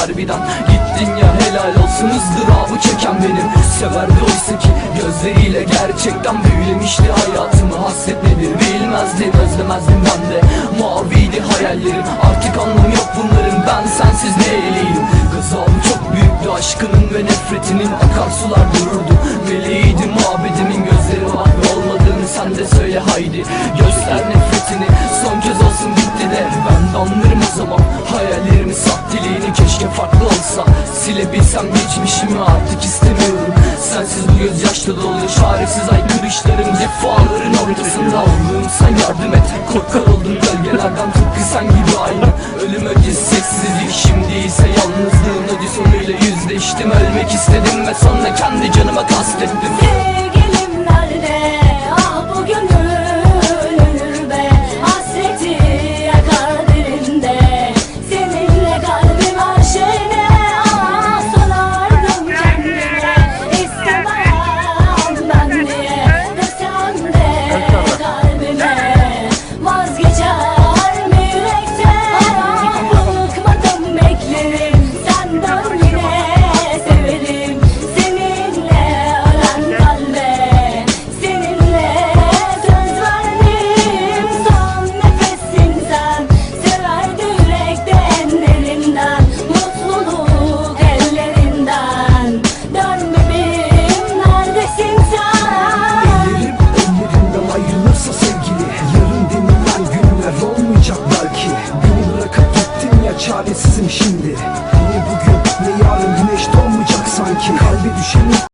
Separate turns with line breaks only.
harbiden. Gittin ya helal olsun ızdırabı çeken benim. Severdi oysa ki gözleriyle gerçekten büyülemişti hayatımı Hasret nedir bilmezdim özlemezdim ben de. Maviydi silebilsem geçmişimi artık istemiyorum. Sensiz bu gözyaşlı dolu çaresiz aykırışlarım Cefaların ortasında Allah'ım sen yardım et Korkar oldum gölgelerden tıpkı sen gibi aynı Ölüm öncesi sessizlik şimdi ise yalnızlığın acı sonuyla yüzleştim. Ölmek istedim ve sonra kendi canıma kastettim
çaresizim şimdi